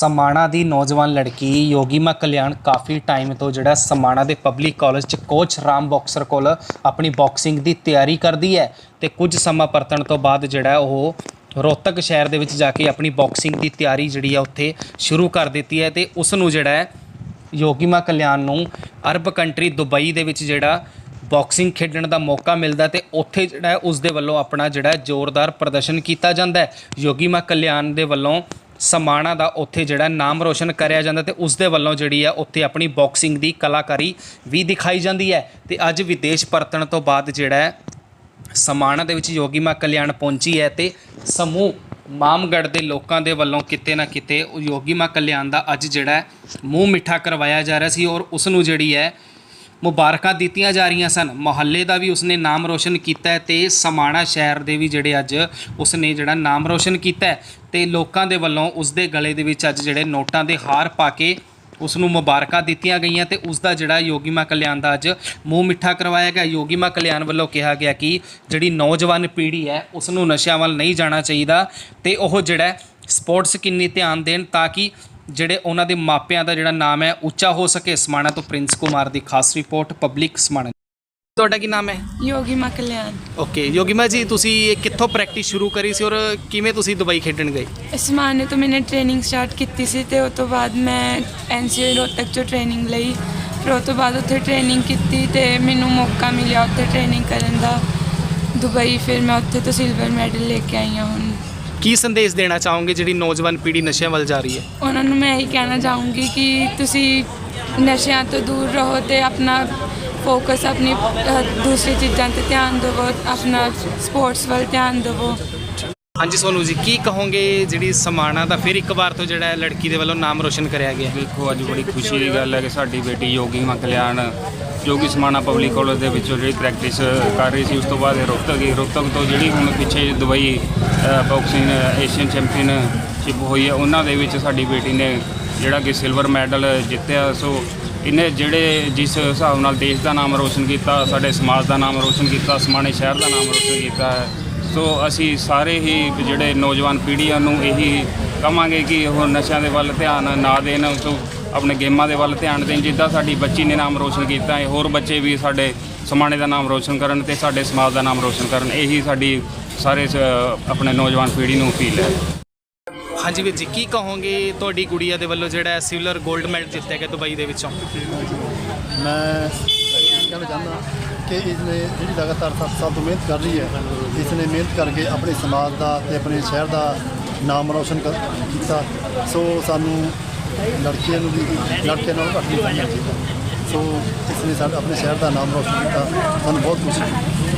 ਸਮਾਣਾ ਦੀ ਨੌਜਵਾਨ ਲੜਕੀ ਯੋਗੀਮਾ ਕਲਿਆਣ ਕਾਫੀ ਟਾਈਮ ਤੋਂ ਜਿਹੜਾ ਸਮਾਣਾ ਦੇ ਪਬਲਿਕ ਕਾਲਜ ਚ ਕੋਚ ਰਾਮ ਬਾਕਸਰ ਕੋਲ ਆਪਣੀ ਬਾਕਸਿੰਗ ਦੀ ਤਿਆਰੀ ਕਰਦੀ ਹੈ ਤੇ ਕੁਝ ਸਮਾਂ ਪਰਤਣ ਤੋਂ ਬਾਅਦ ਜਿਹੜਾ ਉਹ ਰੋਹਤਕ ਸ਼ਹਿਰ ਦੇ ਵਿੱਚ ਜਾ ਕੇ ਆਪਣੀ ਬਾਕਸਿੰਗ ਦੀ ਤਿਆਰੀ ਜਿਹੜੀ ਆ ਉੱਥੇ ਸ਼ੁਰੂ ਕਰ ਦਿੱਤੀ ਹੈ ਤੇ ਉਸ ਨੂੰ ਜਿਹੜਾ ਹੈ ਯੋਗੀਮਾ ਕਲਿਆਣ ਨੂੰ ਅਰਬ ਕੰਟਰੀ ਦੁਬਈ ਦੇ ਵਿੱਚ ਜਿਹੜਾ ਬਾਕਸਿੰਗ ਖੇਡਣ ਦਾ ਮੌਕਾ ਮਿਲਦਾ ਤੇ ਉੱਥੇ ਜਿਹੜਾ ਹੈ ਉਸ ਦੇ ਵੱਲੋਂ ਆਪਣਾ ਜਿਹੜਾ ਜ਼ੋਰਦਾਰ ਪ੍ਰਦਰਸ਼ਨ ਕੀਤਾ ਜਾਂਦਾ ਹੈ। ਯੋਗੀਮਾ ਕਲਿਆਣ ਦੇ ਵੱਲੋਂ ਸਮਾਣਾ ਦਾ ਉੱਥੇ ਜਿਹੜਾ ਨਾਮ ਰੋਸ਼ਨ ਕਰਿਆ ਜਾਂਦਾ ਤੇ ਉਸ ਦੇ ਵੱਲੋਂ ਜਿਹੜੀ ਆ ਉੱਥੇ ਆਪਣੀ ਬਾਕਸਿੰਗ ਦੀ ਕਲਾਕਾਰੀ ਵੀ ਦਿਖਾਈ ਜਾਂਦੀ ਹੈ। ਤੇ ਅੱਜ ਵਿਦੇਸ਼ ਪਰਤਣ ਤੋਂ ਬਾਅਦ ਜਿਹੜਾ ਸਮਾਣਾ ਦੇ ਵਿੱਚ ਯੋਗੀ ਮਾਂ ਕਲਿਆਣ ਪਹੁੰਚੀ ਹੈ ਤੇ ਸਮੂਹ ਮਾਮਗੜ ਦੇ ਲੋਕਾਂ ਦੇ ਵੱਲੋਂ ਕਿਤੇ ਨਾ ਕਿਤੇ ਯੋਗੀ ਮਾਂ ਕਲਿਆਣ ਦਾ ਅੱਜ ਜਿਹੜਾ ਮੂੰਹ ਮਿੱਠਾ ਕਰਵਾਇਆ ਜਾ ਰਿਹਾ ਸੀ ਔਰ ਉਸ ਨੂੰ ਜਿਹੜੀ ਹੈ ਮੁਬਾਰਕਾਂ ਦਿੱਤੀਆਂ ਜਾ ਰਹੀਆਂ ਸਨ। ਮੁਹੱਲੇ ਦਾ ਵੀ ਉਸਨੇ ਨਾਮ ਰੋਸ਼ਨ ਕੀਤਾ ਹੈ ਤੇ ਸਮਾਣਾ ਸ਼ਹਿਰ ਦੇ ਵੀ ਜਿਹੜੇ ਅੱਜ ਉਸਨੇ ਜਿਹੜਾ ਨਾਮ ਰੋਸ਼ਨ ਕੀਤਾ ਹੈ ਤੇ ਲੋਕਾਂ ਦੇ ਵੱਲੋਂ ਉਸਦੇ ਗਲੇ ਦੇ ਵਿੱਚ ਅੱਜ ਜਿਹੜੇ ਨੋਟਾਂ ਦੇ ਹਾਰ ਪਾ ਕੇ ਉਸ ਨੂੰ ਮੁਬਾਰਕਾਂ ਦਿੱਤੀਆਂ ਗਈਆਂ ਤੇ ਉਸ ਦਾ ਜਿਹੜਾ ਯੋਗੀਮਾ ਕਲਿਆਣ ਦਾ ਅੱਜ ਮੂੰਹ ਮਿੱਠਾ ਕਰਵਾਇਆ ਗਿਆ। ਯੋਗੀਮਾ ਕਲਿਆਣ ਵੱਲੋਂ ਕਿਹਾ ਗਿਆ ਕਿ ਜਿਹੜੀ ਨੌਜਵਾਨ ਪੀੜ੍ਹੀ ਹੈ ਉਸ ਨੂੰ ਨਸ਼ਿਆਂ ਵੱਲ ਨਹੀਂ ਜਾਣਾ ਚਾਹੀਦਾ ਤੇ ਉਹ ਜਿਹੜਾ ਸਪੋਰਟਸ ਕਿੰਨੀ ਧਿਆਨ ਦੇਣ ਤਾਂ ਕਿ ਜਿਹੜੇ ਉਹਨਾਂ ਦੇ ਮਾਪਿਆਂ ਦਾ ਜਿਹੜਾ ਨਾਮ ਹੈ ਉੱਚਾ ਹੋ ਸਕੇ ਸਮਾਣਾ ਤੋਂ ਪ੍ਰਿੰਸ ਕੁਮਾਰ ਦੀ ਖਾਸ ਰਿਪੋਰਟ ਪਬਲਿਕ ਸਮਾਣਾ ਤੁਹਾਡਾ ਕੀ ਨਾਮ ਹੈ? ਯੋਗੀ ਮਾ ਕਲਿਆਣ। ਓਕੇ ਯੋਗੀਮਾ ਜੀ ਤੁਸੀਂ ਇਹ ਕਿੱਥੋਂ ਪ੍ਰੈਕਟਿਸ ਸ਼ੁਰੂ ਕਰੀ ਸੀ ਔਰ ਕਿਵੇਂ ਤੁਸੀਂ ਦੁਬਈ ਖੇਡਣ ਗਏ? ਇਸ ਮਾਨੇ ਤੋਂ ਮੈंने ਟ੍ਰੇਨਿੰਗ ਸਟਾਰਟ ਕੀਤੀ ਸੀ ਤੇ ਉਸ ਤੋਂ ਬਾਅਦ ਮੈਂ ਐਨਸੀਏ ਰੋਹਤਕ ਚੋਂ ਟ੍ਰੇਨਿੰਗ ਲਈ। ਫਿਰ ਉਸ ਤੋਂ ਬਾਅਦ ਉੱਥੇ ਟ੍ਰੇਨਿੰਗ ਕੀਤੀ ਤੇ ਮੈਨੂੰ ਮੌਕਾ ਮਿਲਿਆ ਉੱਥੇ ਟ੍ਰੇਨਿੰਗ ਕਰਨ ਦਾ। ਦੁਬਈ ਫਿਰ ਮੈਂ ਉੱਥੇ ਤੋਂ ਸਿਲਵਰ ਮੈਡਲ ਲੈ ਕੇ ਆਈ ਹਾਂ ਹੁਣ। ਕੀ ਸੰਦੇਸ਼ ਦੇਣਾ ਚਾਹੋਗੇ ਜਿਹੜੀ ਨੌਜਵਾਨ ਪੀੜ੍ਹੀ ਨਸ਼ਿਆਂ ਵੱਲ ਜਾ ਰਹੀ ਹੈ? ਉਹਨਾਂ ਨੂੰ ਮੈਂ ਇਹੀ ਕਹਿਣਾ ਚਾਹੂੰਗੀ ਕਿ ਤੁਸੀਂ ਨਸ਼ਿਆਂ ਤੋਂ ਦੂਰ ਰਹੋ ਤੇ ਆਪਣਾ ਫੋਕਸ ਆਪਣੀ ਅਹ, ਦੂਸਰੀ ਚੀਜ਼ਾਂ ਤੇ ਧਿਆਨ ਦਿਵੋ ਆਪਣਾ ਸਪੋਰਟਸ ਵੱਲ ਧਿਆਨ ਦਿਵੋ। ਹਾਂਜੀ ਸੋਨੂ ਜੀ, ਕੀ ਕਹੋਗੇ ਜਿਹੜੀ ਸਮਾਣਾ ਦਾ ਫਿਰ ਇੱਕ ਵਾਰ ਤੋਂ ਜਿਹੜਾ ਲੜਕੀ ਦੇ ਵੱਲੋਂ ਨਾਮ ਰੋਸ਼ਨ ਕਰਿਆ ਗਿਆ? ਦੇਖੋ, ਅੱਜ ਬੜੀ ਖੁਸ਼ੀ ਦੀ ਗੱਲ ਹੈ ਕਿ ਸਾਡੀ ਬੇਟੀ ਯੋਗੀ ਮਾ ਕਲਿਆਣ ਜੋ ਕਿ ਸਮਾਣਾ ਪਬਲਿਕ ਕਾਲਜ ਦੇ ਵਿੱਚੋਂ ਜਿਹੜੀ ਪ੍ਰੈਕਟਿਸ ਕਰ ਰਹੀ ਸੀ, ਉਸ ਤੋਂ ਬਾਅਦ ਇਹ ਰੋਹਤਕ ਗਈ ਰੋਹਤਕ ਤੋਂ ਜਿਹੜੀ ਹੁਣ ਪਿੱਛੇ ਦੁਬਈ ਬਾਕਸਿੰਗ ਏਸ਼ੀਅਨ ਚੈਂਪੀਅਨਸ਼ਿਪ ਹੋਈ ਹੈ, ਉਹਨਾਂ ਦੇ ਵਿੱਚ ਸਾਡੀ ਬੇਟੀ ਨੇ ਜਿਹੜਾ ਕਿ ਸਿਲਵਰ ਮੈਡਲ ਜਿੱਤਿਆ। ਸੋ ਇਹਨੇ ਜਿਹੜੇ ਜਿਸ ਹਿਸਾਬ ਨਾਲ ਦੇਸ਼ ਦਾ ਨਾਮ ਰੋਸ਼ਨ ਕੀਤਾ, ਸਾਡੇ ਸਮਾਜ ਦਾ ਨਾਮ ਰੋਸ਼ਨ ਕੀਤਾ, ਸਮਾਣੇ ਸ਼ਹਿਰ ਦਾ ਨਾਮ ਰੋਸ਼ਨ ਕੀਤਾ ਹੈ ਸੋ ਅਸੀਂ ਸਾਰੇ ਹੀ ਜਿਹੜੇ ਨੌਜਵਾਨ ਪੀੜ੍ਹੀਆਂ ਨੂੰ ਇਹੀ ਕਵਾਂਗੇ ਕਿ ਉਹ ਨਸ਼ਿਆਂ ਦੇ ਵੱਲ ਧਿਆਨ ਨਾ ਦੇਣ ਸੋ ਆਪਣੇ ਗੇਮਾਂ ਦੇ ਵੱਲ ਧਿਆਨ ਦੇਣ। ਜਿੱਦਾਂ ਸਾਡੀ ਬੱਚੀ ਨੇ ਨਾਮ ਰੋਸ਼ਨ ਕੀਤਾ ਹੈ ਹੋਰ ਬੱਚੇ ਵੀ ਸਾਡੇ ਸਮਾਣੇ ਦਾ ਨਾਮ ਰੋਸ਼ਨ ਕਰਨ ਤੇ ਸਾਡੇ ਸਮਾਜ ਦਾ ਨਾਮ ਰੋਸ਼ਨ ਕਰਨ। ਇਹੀ ਸਾਡੀ ਸਾਰੇ ਸ- ਆਪਣੇ ਨੌਜਵਾਨ ਪੀੜ੍ਹੀ ਨੂੰ ਅਪੀਲ ਹੈ। ਹਾਂਜੀ ਵੀਰ ਜੀ ਕੀ ਕਹੋਗੇ ਤੁਹਾਡੀ ਗੁੜੀਆ ਦੇ ਵੱਲੋਂ ਜਿਹੜਾ ਸਿਲਵਰ 골ਡ ਮੈਡਲ ਜਿੱਤਿਆ ਗਿਆ ਦੁਬਈ ਦੇ ਵਿੱਚੋਂ? ਮੈਂ ਚਾਹੁੰਦਾ ਕਿ ਇਸਨੇ ਜਿਹੜੀ ਲਗਾਤਾਰ 7 ਸਾਲ ਤੋਂ ਮਿਹਨਤ ਕਰ ਰਹੀ ਹੈ, ਇਸਨੇ ਮਿਹਨਤ ਕਰਕੇ ਆਪਣੇ ਸਮਾਜ ਦਾ ਤੇ ਆਪਣੇ ਸ਼ਹਿਰ ਦਾ ਨਾਮ ਰੌਸ਼ਨ ਕਰ- ਕੀਤਾ। ਸੋ ਸਾਨੂੰ ਲੜਕੀਆਂ ਨੂੰ ਵੀ ਲੜਕਿਆਂ ਨਾਲ ਘੱਟ ਨਹੀਂ ਸਮਝਣਾ ਚਾਹੀਦਾ। ਸੋ ਇਸਨੇ ਸਾਡਾ, ਆਪਣੇ ਸ਼ਹਿਰ ਦਾ ਨਾਮ ਰੌਸ਼ਨ ਕੀਤਾ। ਸਾਨੂੰ ਬਹੁਤ ਖੁਸ਼ੀ ਹੋਈ।